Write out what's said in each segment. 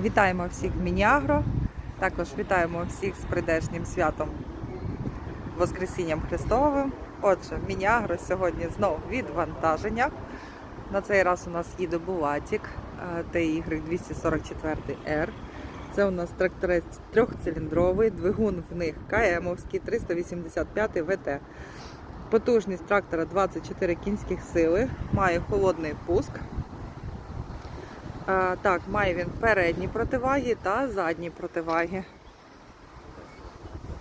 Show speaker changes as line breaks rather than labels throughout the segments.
Вітаємо всіх в Мініагро. Також вітаємо всіх з прийдешнім святом Воскресінням Христовим. Отже, Мініагро сьогодні знов відвантаження. На цей раз у нас їде Булатік TY 244R. Це у нас тракторець трьохциліндровий, двигун в них КМовський 385 ВТ. Потужність трактора 24 кінських сили, має холодний пуск. А, так, має він передні противаги та задні противаги.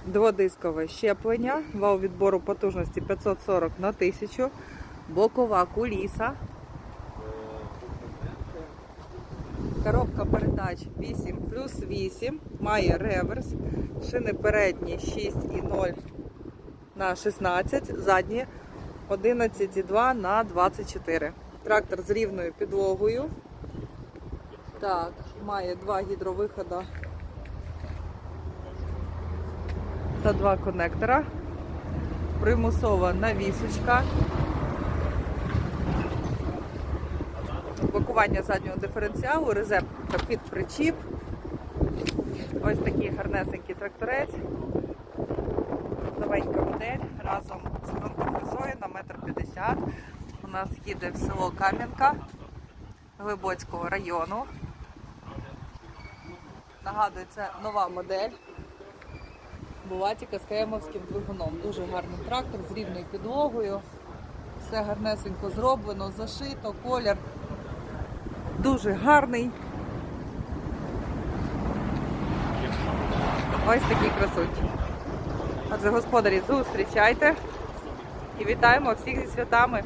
Дводискове щеплення, вал відбору потужності 540 на 1000, бокова куліса. Коробка передач 8 плюс 8, має реверс, шини передні 6,0 на 16, задні 11,2 на 24. Трактор з рівною підлогою. Так, має два гідровихода та два конектора. Примусова навісочка. Блокування заднього диференціалу, резервка під причіп. Ось такий гарнесенький тракторець. Новенька модель разом з фронтофрезою на 1,50 м. У нас їде в село Кам'янка Глибоцького району. Нагадую, це нова модель. Булатіка з каємовським двигуном. Дуже гарний трактор з рівною підлогою. Все гарнесенько зроблено, зашито, колір дуже гарний. Ось такий красунчик. Отже, господарі, зустрічайте і вітаємо всіх зі святами.